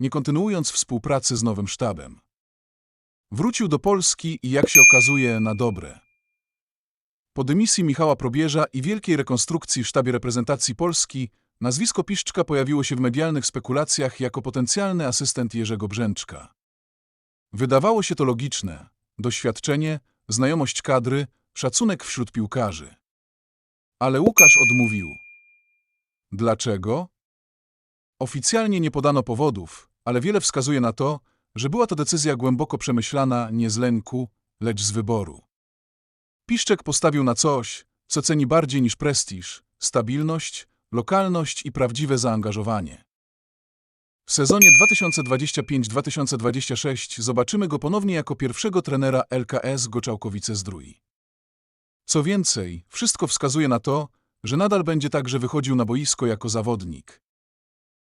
nie kontynuując współpracy z nowym sztabem. Wrócił do Polski i jak się okazuje na dobre. Po dymisji Michała Probierza i wielkiej rekonstrukcji w sztabie reprezentacji Polski nazwisko Piszczka pojawiło się w medialnych spekulacjach jako potencjalny asystent Jerzego Brzęczka. Wydawało się to logiczne. Doświadczenie, znajomość kadry, szacunek wśród piłkarzy. Ale Łukasz odmówił. Dlaczego? Oficjalnie nie podano powodów, ale wiele wskazuje na to, że była to decyzja głęboko przemyślana nie z lęku, lecz z wyboru. Piszczek postawił na coś, co ceni bardziej niż prestiż, stabilność, lokalność i prawdziwe zaangażowanie. W sezonie 2025-2026 zobaczymy go ponownie jako pierwszego trenera LKS Goczałkowice-Zdrój. Co więcej, wszystko wskazuje na to, że nadal będzie także wychodził na boisko jako zawodnik.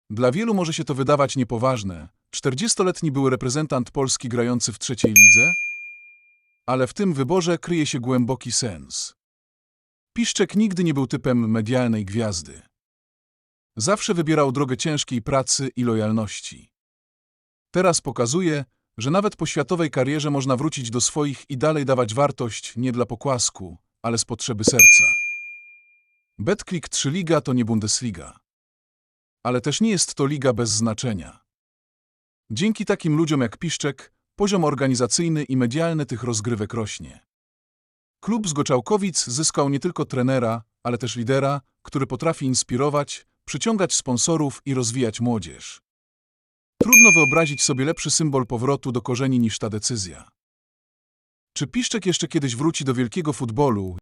Dla wielu może się to wydawać niepoważne. 40-letni był reprezentant Polski grający w trzeciej lidze, ale w tym wyborze kryje się głęboki sens. Piszczek nigdy nie był typem medialnej gwiazdy. Zawsze wybierał drogę ciężkiej pracy i lojalności. Teraz pokazuje, że nawet po światowej karierze można wrócić do swoich i dalej dawać wartość nie dla pokłasku, ale z potrzeby serca. Betclick 3 Liga to nie Bundesliga. Ale też nie jest to liga bez znaczenia. Dzięki takim ludziom jak Piszczek, poziom organizacyjny i medialny tych rozgrywek rośnie. Klub z Goczałkowic zyskał nie tylko trenera, ale też lidera, który potrafi inspirować, przyciągać sponsorów i rozwijać młodzież. Trudno wyobrazić sobie lepszy symbol powrotu do korzeni niż ta decyzja. Czy Piszczek jeszcze kiedyś wróci do wielkiego futbolu,